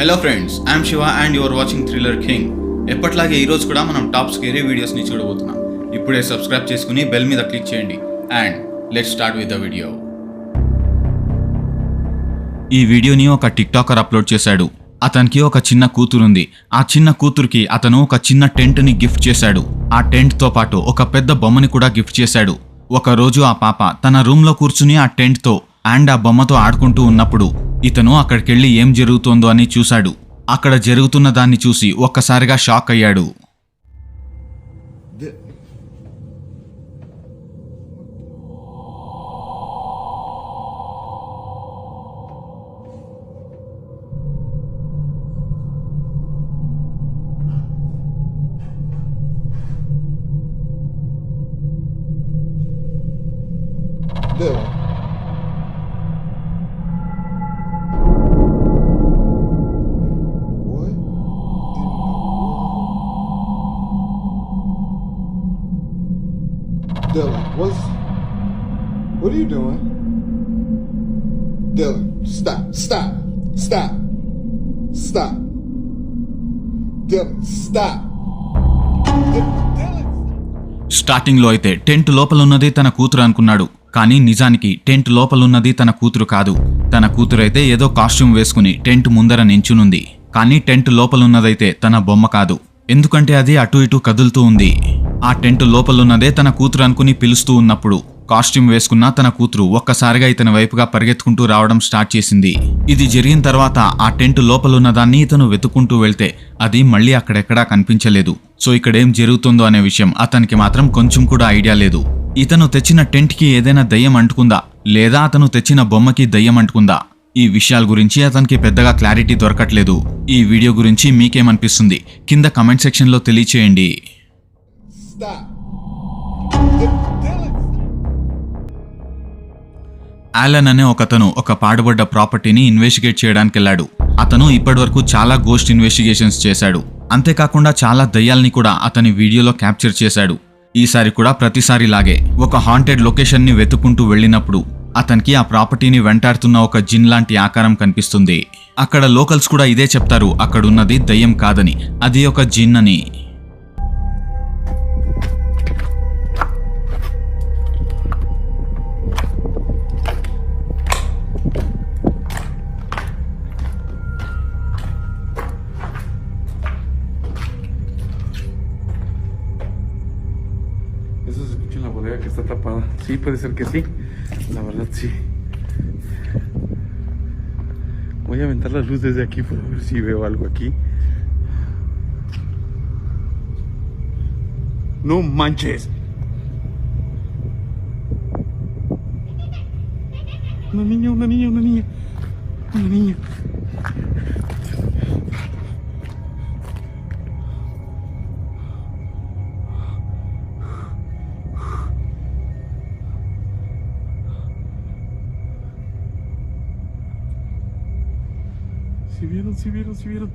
Hello friends I'm Shiva and your watching thriller king ఎప్పట్లాగే ఈరోజు కూడా మనం టాప్ స్కేరీ వీడియోస్ని చూడబోతున్నాం. ఇప్పుడే సబ్స్క్రైబ్ చేసుకుని బెల్ మీద క్లిక్ చేయండి. And let start with the video ఈ వీడియోని ఒక టిక్టాకర్ అప్లోడ్ చేశాడు. అతనికి ఒక చిన్న కూతురుంది. ఆ చిన్న కూతురికి అతను ఒక చిన్న టెంట్ని గిఫ్ట్ చేశాడు. ఆ టెంట్తో పాటు ఒక పెద్ద బొమ్మని కూడా గిఫ్ట్ చేశాడు. ఒక రోజు ఆ పాప తన రూమ్లో కూర్చుని ఆ టెంట్తో అండ్ ఆ బొమ్మతో ఆడుకుంటూ ఉన్నప్పుడు ఇతను అక్కడికెళ్ళి ఏం జరుగుతోందో అని చూశాడు. అక్కడ జరుగుతున్న దాన్ని చూసి ఒక్కసారిగా షాక్ అయ్యాడు. Dylan, what's what are you doing? Dylan, stop, stop, stop, stop. Dylan, stop. స్టార్టింగ్లో అయితే టెంట్ లోపలున్నది తన కూతురు అనుకున్నాడు కానీ నిజానికి టెంట్ లోపలున్నది తన కూతురు కాదు తన కూతురైతే ఏదో కాస్ట్యూమ్ వేసుకుని టెంట్ ముందర నించునుంది కానీ టెంట్ లోపలున్నదైతే తన బొమ్మ కాదు ఎందుకంటే అది అటు ఇటు కదులుతూ ఉంది ఆ టెంట్ లోపలున్నదే తన కూతురు అనుకుని పిలుస్తూ ఉన్నప్పుడు. కాస్ట్యూమ్ వేసుకున్న తన కూతురు ఒక్కసారిగా ఇతని వైపుగా పరిగెత్తుకుంటూ రావడం స్టార్ట్ చేసింది. ఇది జరిగిన తర్వాత ఆ టెంట్ లోపలున్న దాన్ని ఇతను వెతుక్కుంటూ వెళ్తే అది మళ్ళీ అక్కడెక్కడా కనిపించలేదు. సో ఇక్కడ ఏం జరుగుతుందో అనే విషయం అతనికి మాత్రం కొంచెం కూడా ఐడియా లేదు. ఇతను తెచ్చిన టెంట్కి ఏదైనా దయ్యం అంటుకుందా? లేదా అతను తెచ్చిన బొమ్మకి దయ్యం అంటుకుందా? ఈ విషయాల గురించి అతనికి పెద్దగా క్లారిటీ దొరకట్లేదు. ఈ వీడియో గురించి మీకేమనిపిస్తుంది? కింద కమెంట్ సెక్షన్లో తెలియచేయండి. Stop. ఆలన్ అనే ఒకతను ఒక పాడుబడ్డ ప్రాపర్టీని ఇన్వెస్టిగేట్ చేయడానికి వెళ్ళాడు అతను ఇప్పటివరకు చాలా గోస్ట్ ఇన్వెస్టిగేషన్స్ చేశాడు. అంతేకాకుండా చాలా దయ్యాల్ని కూడా అతని వీడియోలో క్యాప్చర్ చేశాడు. ఈసారి కూడా ప్రతిసారి లాగే ఒక హాంటెడ్ లొకేషన్ని వెతుక్కుంటూ వెళ్ళినప్పుడు అతనికి ఆ ప్రాపర్టీని వెంటాడుతున్న ఒక జిన్ లాంటి ఆకారం కనిపిస్తుంది. అక్కడ లోకల్స్ కూడా ఇదే చెప్తారు అక్కడున్నది దయ్యం కాదని అది ఒక జిన్ అని. Puede ser que sí. La verdad, sí. Voy a aventar la luz desde aquí para ver si veo algo aquí. No manches. Una niña, una niña, una niña. Una niña. Si vieron, si vieron.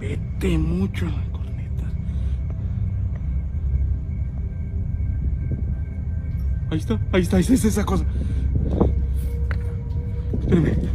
Vete mucho a la corneta. Ahí está, ahí está, ahí está, es esa cosa. Espérame.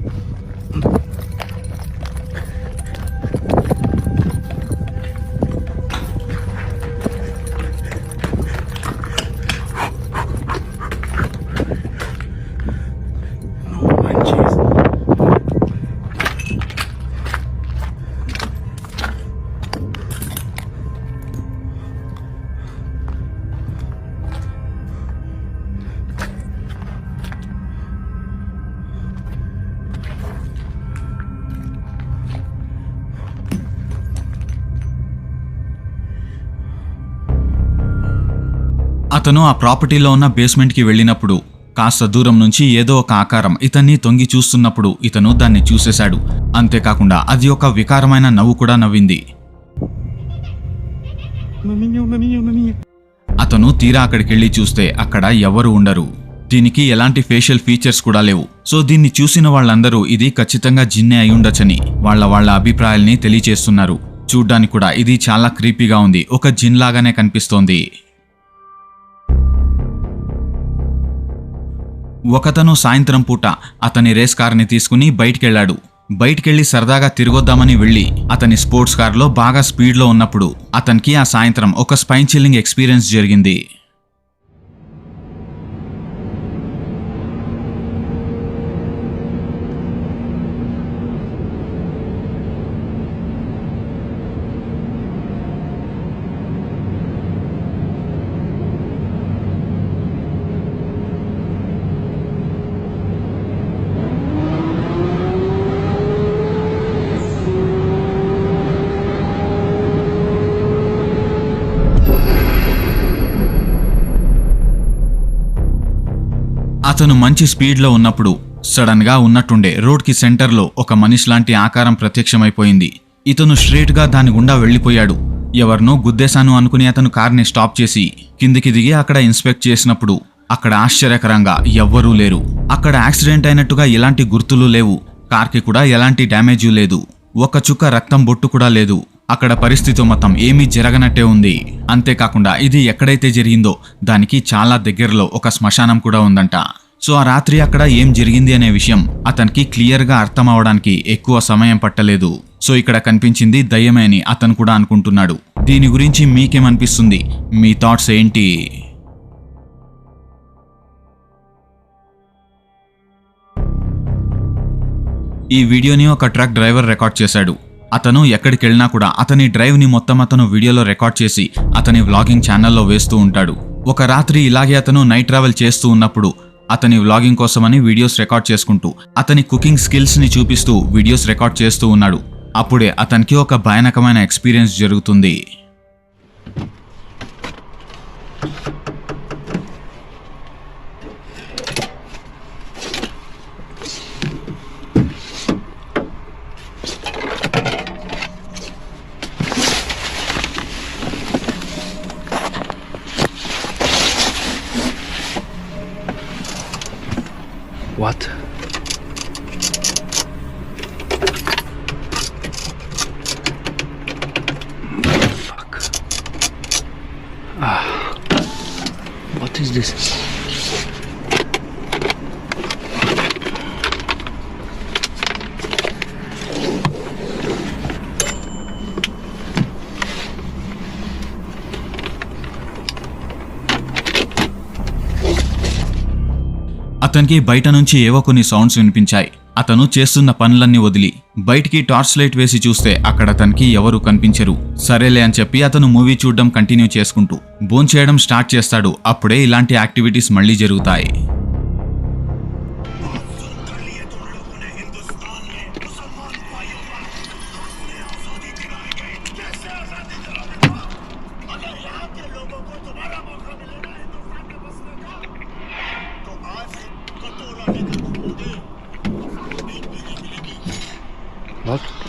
అతను ఆ ప్రాపర్టీలో ఉన్న బేస్మెంట్కి వెళ్ళినప్పుడు కాస్త దూరం నుంచి ఏదో ఒక ఆకారం ఇతన్ని తొంగి చూస్తున్నప్పుడు ఇతను దాన్ని చూసేశాడు. అంతేకాకుండా అది ఒక వికారమైన నవ్వు కూడా నవ్వింది. అతను తీరా అక్కడికెళ్ళి చూస్తే అక్కడ ఎవరు ఉండరు. దీనికి ఎలాంటి ఫేషియల్ ఫీచర్స్ కూడా లేవు. సో దీన్ని చూసిన వాళ్ళందరూ ఇది ఖచ్చితంగా జిన్నే అయి ఉండొచ్చని వాళ్ళ వాళ్ళ అభిప్రాయాల్ని తెలియచేస్తున్నారు. చూడ్డానికి కూడా ఇది చాలా క్రీపీగా ఉంది. ఒక జిన్ లాగానే కనిపిస్తోంది. ఒకతను సాయంత్రం పూట అతని రేస్ కార్ని తీసుకుని బయటికెళ్ళాడు. బయటికెళ్ళి సరదాగా తిరిగొద్దామని వెళ్ళి అతని స్పోర్ట్స్ కారులో బాగా స్పీడ్లో ఉన్నప్పుడు అతనికి ఆ సాయంత్రం ఒక స్పైన్ చిల్లింగ్ ఎక్స్పీరియన్స్ జరిగింది. అతను మంచి స్పీడ్లో ఉన్నప్పుడు సడన్గా ఉన్నట్టుండే రోడ్కి సెంటర్లో ఒక మనిషి లాంటి ఆకారం ప్రత్యక్షమైపోయింది. ఇతను స్ట్రేట్గా దాని గుండా వెళ్ళిపోయాడు. ఎవరినో గుద్దేశాను అనుకుని అతను కార్ని స్టాప్ చేసి కిందికి దిగి అక్కడ ఇన్స్పెక్ట్ చేసినప్పుడు అక్కడ ఆశ్చర్యకరంగా ఎవ్వరూ లేరు. అక్కడ యాక్సిడెంట్ అయినట్టుగా ఎలాంటి గుర్తులు లేవు. కార్కి కూడా ఎలాంటి డ్యామేజు లేదు. ఒక చుక్క రక్తం బొట్టు కూడా లేదు. అక్కడ పరిస్థితి మొత్తం ఏమీ జరగనట్టే ఉంది. అంతేకాకుండా ఇది ఎక్కడైతే జరిగిందో దానికి చాలా దగ్గరలో ఒక శ్మశానం కూడా ఉందంట. సో ఆ రాత్రి అక్కడ ఏం జరిగింది అనే విషయం అతనికి క్లియర్గా అర్థం అవడానికి ఎక్కువ సమయం పట్టలేదు. సో ఇక్కడ కనిపించింది దయ్యమే అని అతను కూడా అనుకుంటున్నాడు. దీని గురించి మీకేమనిపిస్తుంది? మీ థాట్స్ ఏంటి? ఈ వీడియోని ఒక ట్రక్ డ్రైవర్ రికార్డ్ చేశాడు. అతను ఎక్కడికి వెళ్ళినా కూడా అతని డ్రైవ్ని మొత్తం అతను వీడియోలో రికార్డ్ చేసి అతని వ్లాగింగ్ ఛానల్లో వేస్తూ ఉంటాడు. ఒక రాత్రి ఇలాగే అతను నైట్ ట్రావెల్ చేస్తూ ఉన్నప్పుడు అతని వ్లాగింగ్ కోసమని వీడియోస్ రికార్డ్ చేసుకుంటూ అతని కుకింగ్ స్కిల్స్ని చూపిస్తూ వీడియోస్ రికార్డ్ చేస్తూ ఉన్నాడు. అప్పుడే అతనికి ఒక భయానకమైన ఎక్స్పీరియన్స్ జరుగుతుంది. What? Fuck. Ah. What is this? అతనికి బయట నుంచి ఏవో కొన్ని సౌండ్స్ వినిపించాయి. అతను చేస్తున్న పనులన్నీ వదిలి బయటికి టార్చ్ లైట్ వేసి చూస్తే అక్కడ అతనికి ఎవరూ కనిపించరు. సరేలే అని చెప్పి అతను మూవీ చూడడం కంటిన్యూ చేసుకుంటూ భోంచేయడం స్టార్ట్ చేస్తాడు. అప్పుడే ఇలాంటి యాక్టివిటీస్ మళ్ళీ జరుగుతాయి. Вот.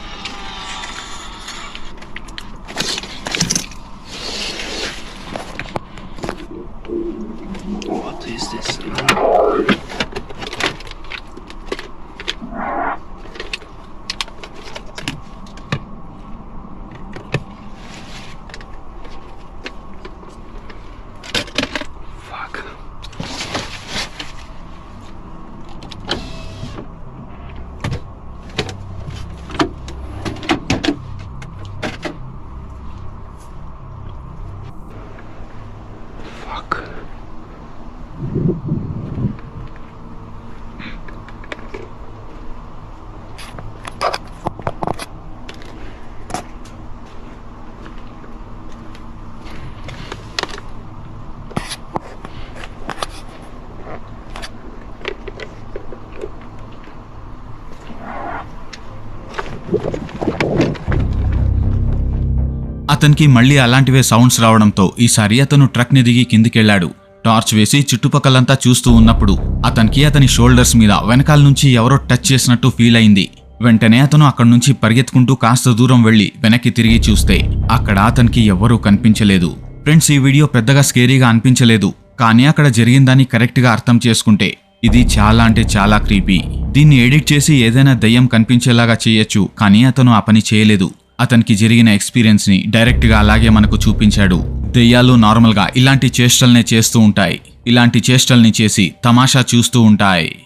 అతనికి మళ్ళీ అలాంటివే సౌండ్స్ రావడంతో ఈసారి అతను ట్రక్ని దిగి కిందికెళ్ళాడు టార్చ్ వేసి చుట్టుపక్కలంతా చూస్తూ ఉన్నప్పుడు అతనికి అతని షోల్డర్స్ మీద వెనకాల నుంచి ఎవరో టచ్ చేసినట్టు ఫీల్ అయింది. వెంటనే అతను అక్కడి నుంచి పరిగెత్తుకుంటూ కాస్త దూరం వెళ్ళి వెనక్కి తిరిగి చూస్తే అక్కడ అతనికి ఎవ్వరూ కనిపించలేదు. ఫ్రెండ్స్ ఈ వీడియో పెద్దగా స్కేరీగా అనిపించలేదు కానీ అక్కడ జరిగిందని కరెక్ట్గా అర్థం చేసుకుంటే ఇది చాలా అంటే చాలా క్రీపీ. దీన్ని ఎడిట్ చేసి ఏదైనా దయ్యం కనిపించేలాగా చేయొచ్చు కానీ అతను ఆ పని చేయలేదు. అతనికి జరిగిన ఎక్స్పీరియన్స్ని డైరెక్ట్గా అలాగే మనకు చూపించాడు. దెయ్యాలు నార్మల్గా ఇలాంటి చేష్టల్నే చేస్తూ ఉంటాయి. ఇలాంటి చేష్టల్ని చేసి తమాషా చూస్తూ ఉంటాయి.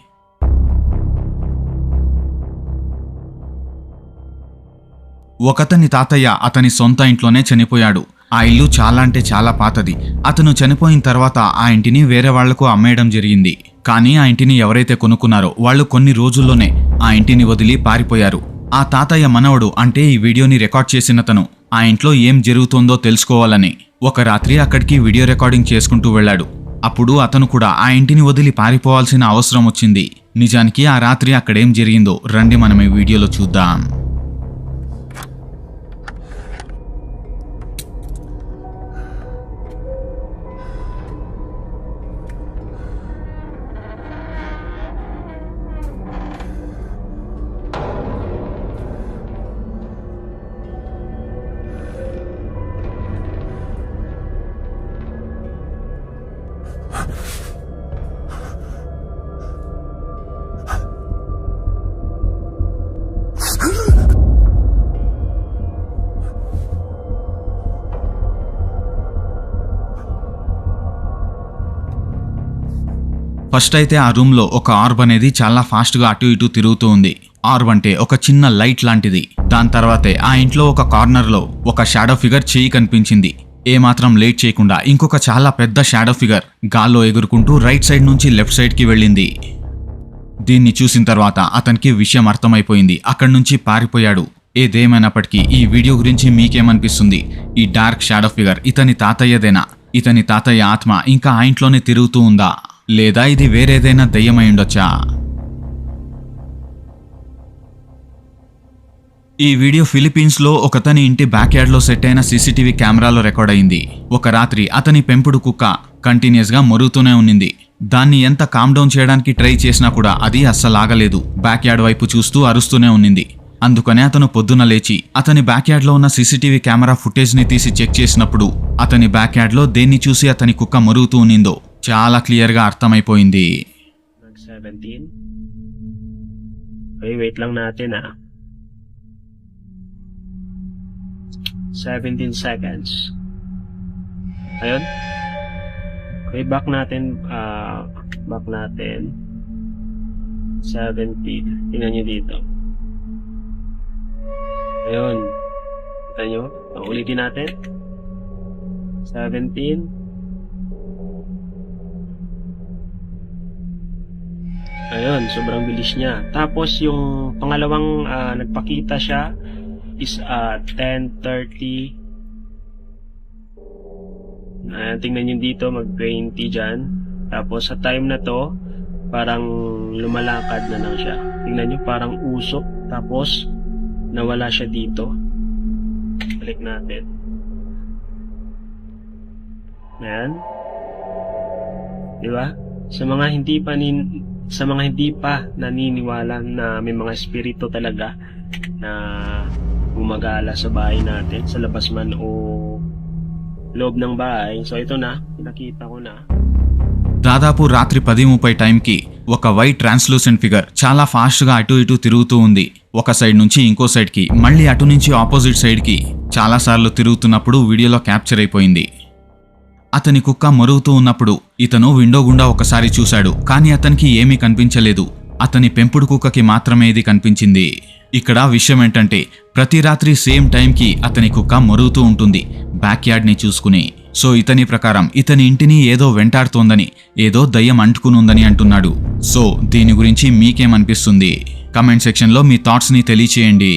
ఒకతని తాతయ్య అతని సొంత ఇంట్లోనే చనిపోయాడు. ఆ ఇల్లు చాలా అంటే చాలా పాతది. అతను చనిపోయిన తర్వాత ఆ ఇంటిని వేరే వాళ్ళకు అమ్మేయడం జరిగింది. కానీ ఆ ఇంటిని ఎవరైతే కొనుక్కున్నారో వాళ్ళు కొన్ని రోజుల్లోనే ఆ ఇంటిని వదిలి పారిపోయారు. ఆ తాతయ్య మనవడు అంటే ఈ వీడియోని రికార్డ్ చేసినతను. ఆ ఇంట్లో ఏం జరుగుతోందో తెలుసుకోవాలని. ఒక రాత్రి అక్కడికి వీడియో రికార్డింగ్ చేసుకుంటూ వెళ్ళాడు. అప్పుడు అతను కూడా ఆ ఇంటిని వదిలి పారిపోవాల్సిన అవసరం వచ్చింది. నిజానికి ఆ రాత్రి అక్కడేం జరిగిందో రండి మనం ఈ వీడియోలో చూద్దాం. ఫస్ట్ అయితే ఆ రూమ్లో ఒక ఆర్బ్ అనేది చాలా ఫాస్ట్గా అటు ఇటు తిరుగుతూ ఉంది. ఆర్బ్ అంటే ఒక చిన్న లైట్ లాంటిది. దాని తర్వాతే ఆ ఇంట్లో ఒక కార్నర్లో ఒక షాడో ఫిగర్ చేయి కనిపించింది. ఏమాత్రం లేట్ చేయకుండా ఇంకొక చాలా పెద్ద షాడో ఫిగర్ గాల్లో ఎగురుకుంటూ రైట్ సైడ్ నుంచి లెఫ్ట్ సైడ్కి వెళ్ళింది. దీన్ని చూసిన తర్వాత అతనికి విషయం అర్థమైపోయింది. అక్కడి నుంచి పారిపోయాడు. ఏదేమైనప్పటికీ ఈ వీడియో గురించి మీకేమనిపిస్తుంది? ఈ డార్క్ షాడో ఫిగర్ ఇతని తాతయ్యదేనా? ఇతని తాతయ్య ఆత్మ ఇంకా ఆ ఇంట్లోనే తిరుగుతూ ఉందా? లేదా ఇది వేరేదైనా దయ్యమై ఉండొచ్చా? ఈ వీడియో ఫిలిపీన్స్లో ఒకతని ఇంటి బ్యాక్యార్డ్లో సెట్ అయిన సీసీటీవీ కెమెరాలో రికార్డ్ అయింది ఒక రాత్రి అతని పెంపుడు కుక్క కంటిన్యూస్గా మరుగుతూనే ఉన్నింది. దాన్ని ఎంత కామ్ డౌన్ చేయడానికి ట్రై చేసినా కూడా అది అస్సలు ఆగలేదు బ్యాక్ యార్డ్ వైపు చూస్తూ అరుస్తూనే ఉన్నింది. అందుకనే అతను పొద్దున లేచి అతని బ్యాక్యార్డ్లో ఉన్న సీసీటీవీ కెమెరా ఫుటేజ్ని తీసి చెక్ చేసినప్పుడు అతని బ్యాక్యార్డ్లో దేన్ని చూసి అతని కుక్క మరుగుతూ ఉన్నిందో చాలా క్లియర్ గా అర్థమైపోయింది Nag 17. Okay, wait lang natin ah. 17 seconds. Ayun. Okay, back natin, ah, back natin. 17. Tingnan nyo dito. Ayun. Kita nyo? Ulitin natin. 17. Ayun, sobrang bilis niya. Tapos yung pangalawang ah, nagpakita siya is at 10.30. Ayan, tingnan nyo dito, mag-20 dyan. Tapos sa time na to, parang lumalakad na lang siya. Tingnan nyo, parang usok. Tapos, nawala siya dito. Balik natin. Ayan. Di ba? Sa mga hindi pa nin sa mga hindi pa naniniwala na may mga espiritu talaga na gumagala sa bahay natin, sa labas man o loob ng bahay. So ito na, nakita ko na. దాదాపు రాత్రి పది ముప్పై టైంకి ఒక white translucent figure చాలా ఫాస్ట్గా అటు ఇటు తిరుగుతూ ఉంది ఒక సైడ్ నుంచి ఇంకో సైడ్కి మళ్ళీ అటు నుంచి ఆపోజిట్ సైడ్కి చాలాసార్లు తిరుగుతున్నప్పుడు వీడియోలో క్యాప్చర్ అయిపోయింది అతని కుక్క మరుగుతూ ఉన్నప్పుడు ఇతను విండో గుండా ఒకసారి చూశాడు కానీ అతనికి ఏమీ కనిపించలేదు. అతని పెంపుడు కుక్కకి మాత్రమే ఇది కనిపించింది. ఇక్కడ విషయం ఏంటంటే ప్రతి రాత్రి సేమ్ టైంకి అతని కుక్క మరుగుతూ ఉంటుంది బ్యాక్ యార్డ్ని చూసుకుని. సో ఇతని ప్రకారం ఇతని ఇంటిని ఏదో వెంటాడుతోందని ఏదో దయ్యం అంటుకుని ఉందని అంటున్నాడు. సో దీని గురించి మీకేమనిపిస్తుంది? కమెంట్ సెక్షన్లో మీ థాట్స్ని తెలియచేయండి.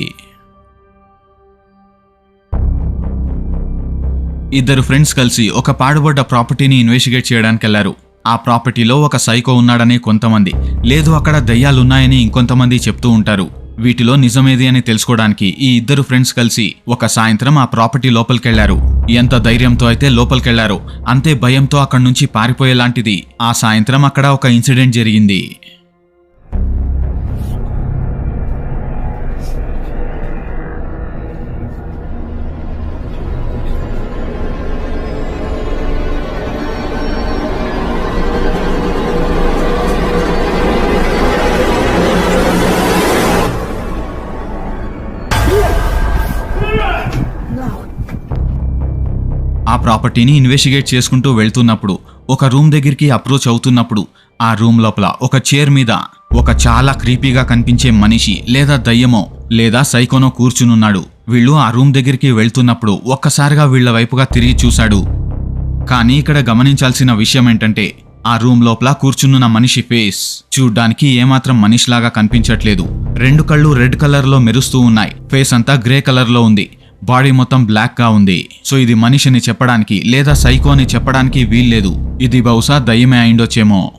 ఇద్దరు ఫ్రెండ్స్ కలిసి ఒక పాడుబడ్డ ప్రాపర్టీని ఇన్వెస్టిగేట్ చేయడానికి వెళ్ళారు ఆ ప్రాపర్టీలో ఒక సైకో ఉన్నాడని కొంతమంది లేదు అక్కడ దయ్యాలున్నాయని ఇంకొంతమంది చెప్తూ ఉంటారు. వీటిలో నిజమేది అని తెలుసుకోవడానికి ఈ ఇద్దరు ఫ్రెండ్స్ కలిసి ఒక సాయంత్రం ఆ ప్రాపర్టీ లోపలికెళ్ళారు. ఎంత ధైర్యంతో అయితే లోపలికెళ్ళారో అంతే భయంతో అక్కడి నుంచి పారిపోయేలాంటిది. ఆ సాయంత్రం అక్కడ ఒక ఇన్సిడెంట్ జరిగింది. ఆ ప్రాపర్టీని ఇన్వెస్టిగేట్ చేసుకుంటూ వెళ్తున్నప్పుడు ఒక రూమ్ దగ్గరికి అప్రోచ్ అవుతున్నప్పుడు ఆ రూమ్ లోపల ఒక చైర్ మీద ఒక చాలా క్రీపీగా కనిపించే మనిషి లేదా దయ్యమో లేదా సైకోనో కూర్చునున్నాడు. వీళ్ళు ఆ రూమ్ దగ్గరికి వెళ్తున్నప్పుడు ఒక్కసారిగా వీళ్ళ వైపుగా తిరిగి చూశాడు. కానీ ఇక్కడ గమనించాల్సిన విషయం ఏంటంటే ఆ రూమ్ లోపల కూర్చున్న మనిషి ఫేస్ చూడ్డానికి ఏమాత్రం మనిషిలాగా కనిపించట్లేదు. రెండు కళ్ళు రెడ్ కలర్లో మెరుస్తూ ఉన్నాయి. ఫేస్ అంతా గ్రే కలర్లో ఉంది. బాడీ మొత్తం బ్లాక్గా ఉంది. సో ఇది మనిషిని చెప్పడానికి లేదా సైకో అని చెప్పడానికి వీల్లేదు. ఇది బహుశా దయ్యమే అయిండొచ్చేమో.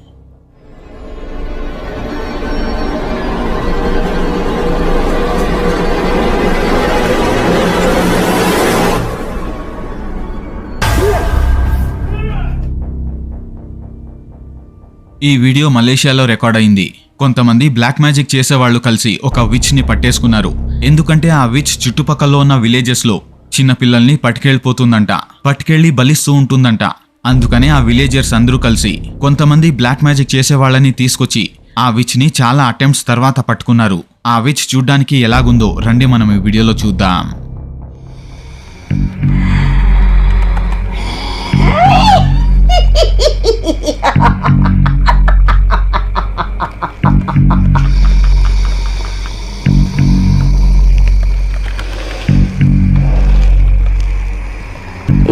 ఈ వీడియో మలేషియాలో రికార్డ్ అయింది. కొంతమంది బ్లాక్ మ్యాజిక్ చేసేవాళ్ళు కలిసి ఒక విచ్ని పట్టేసుకున్నారు. ఎందుకంటే ఆ విచ్ చుట్టుపక్కల ఉన్న విలేజెస్లో చిన్నపిల్లల్ని చిన్న పిల్లల్ని పట్టుకెళ్ళిపోతుందంట. పట్టుకెళ్ళి బలిస్తూ ఉంటుందంట. అందుకనే ఆ విలేజర్స్ అందరూ కలిసి కొంతమంది బ్లాక్ మ్యాజిక్ చేసేవాళ్ళని తీసుకొచ్చి ఆ విచ్ని చాలా అటెంప్ట్స్ తర్వాత పట్టుకున్నారు. ఆ విచ్ చూడ్డానికి ఎలాగుందో రండి మనం ఈ వీడియోలో చూద్దాం.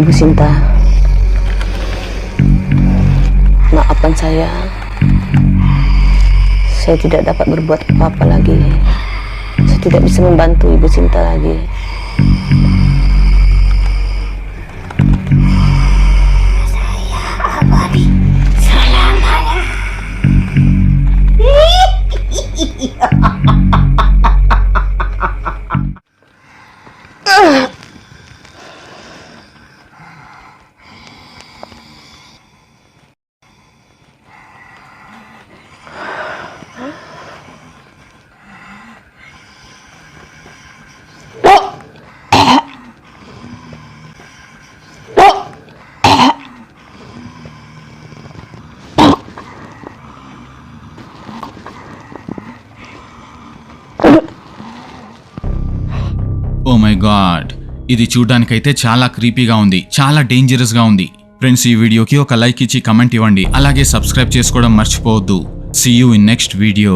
Ibu Sinta, maafkan saya. Saya tidak dapat berbuat apa-apa lagi. Saya tidak bisa membantu Ibu Sinta lagi. Oh god. ఇది చూడ్డానికైతే చాలా క్రీపీగా ఉంది చాలా డేంజరస్గా ఉంది. ఫ్రెండ్స్ ఈ వీడియోకి ఒక లైక్ ఇచ్చి కమెంట్ ఇవ్వండి. అలాగే సబ్స్క్రైబ్ చేసుకోవడం మర్చిపోవద్దు. See you in next video